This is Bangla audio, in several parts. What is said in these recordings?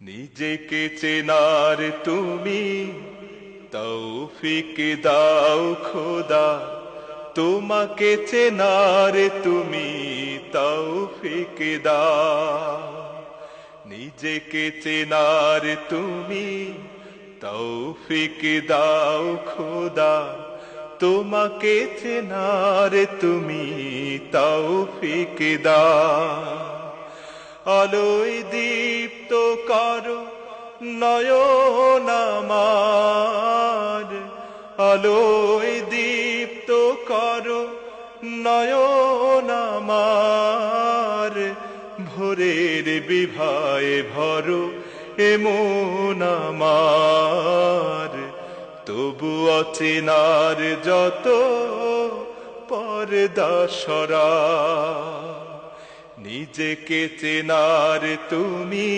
নিজেকে চেনার তুমি তৌফিক দাও খোদা। তোমাকে চেনার তুমি তৌফিক দাও। নিজেকে চেনার তুমি তৌফিক দাও খোদা। তোমাকে চেনার তুমি তৌফিক দাও। আলোয় দীপ্ত করো নয়ন আমার। আলোয় করো নয়ন আমার, ভোরের বিভায় ভরো এমন আমার। তবু অচেনার যত পর্দা সরা, নিজেকে চেনার তুমি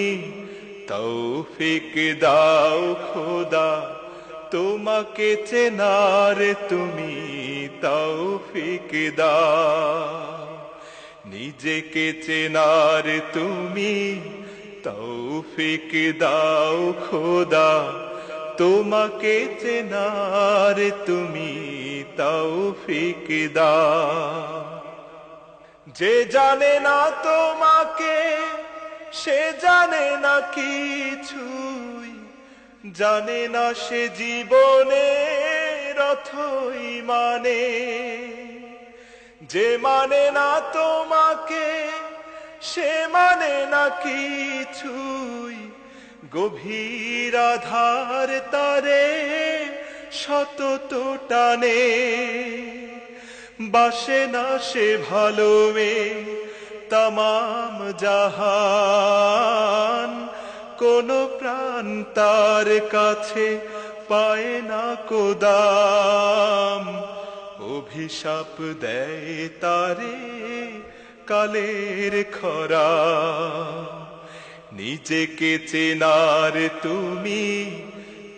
তৌফিক দাও খোদা। তোমাকে চেনার তুমি তৌফিক দাও। নিজেকে চেনার তুমি তৌফিক দাও খোদা। তোমাকে চেনার তুমি তৌফিক দাও। যে জানে না তোমাকে, সে জানে না কিছুই। জানে না সে জীবনে রথই মানে যে মানে না তোমাকে, সে মানে না কিছুই। গভীর আধার তারে শত তো টানে। বাসে না সে ভালো তাম জাহান। কোন প্রাণ তার কাছে পায় না কোদাম। অভিশাপ দেয় তারে কালের খরা। নিজেকে চেনার তুমি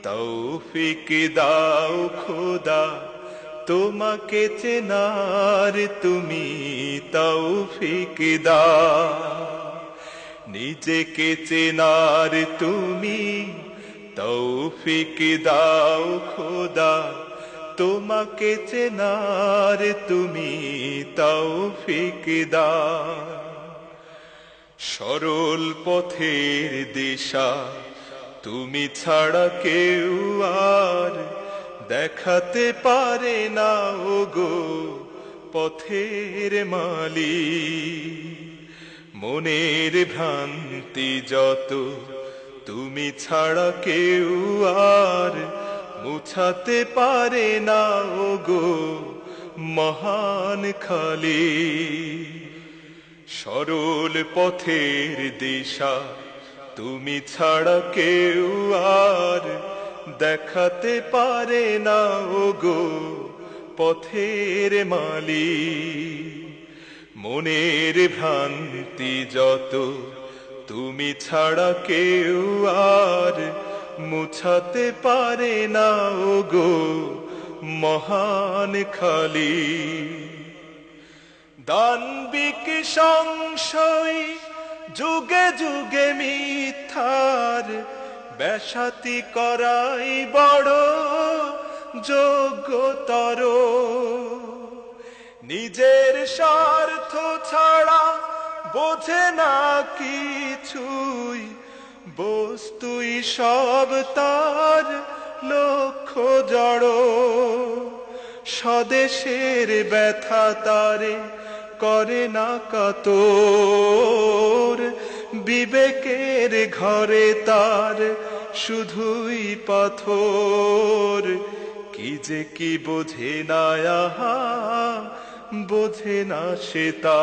তৌফিক দাও খোদা। তোমাকে চেনার তুমি তৌফিক দাও। নিজেকে চেনার তুমি তৌফিক দাও খোদা। তোমাকে চেনার তুমি তৌফিক দাও। সরল পথের দিশা তুমি ছাড়া কেউ আর দেখাতে পারে না ও গো পথের মালি মনের ভ্রান্তি যত, তুমি ছাড়া কেউ আর মুছাতে পারে না ও গো মহান খালি। সরল পথের দিশা, তুমি ছাড়া কেউ আর দেখাতে পারে না ও গো পথের মালি মনের ভ্রান্তি যত, তুমি ছাড়া কেউ আর মুছাতে পারে না গো মহান খালি। দানবিক সংশয় যুগে যুগে মিথ্যার বেসাতি করাই বড় যোগ্যতর। নিজের ছাড়া বোঝে না কিছুই, বস্তুই সব তার লক্ষ্য জড়। স্বদেশের ব্যথা তারে করে না কাতর, বিবেকের ঘরে তার শুধুই পাথর। কি যে কি বোঝে না, আহা, বোঝে না সে তা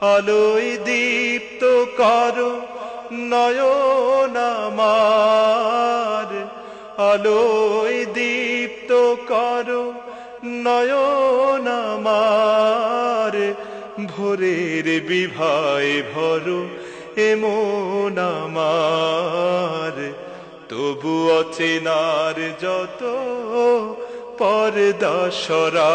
আলোয় দীপ্ত করো নয়ন আমার। আলোয় দীপ্ত করো নয়ন আমার। ভোরের বিভায় ভরো এমন তবু অচেনার যত পরদাসরা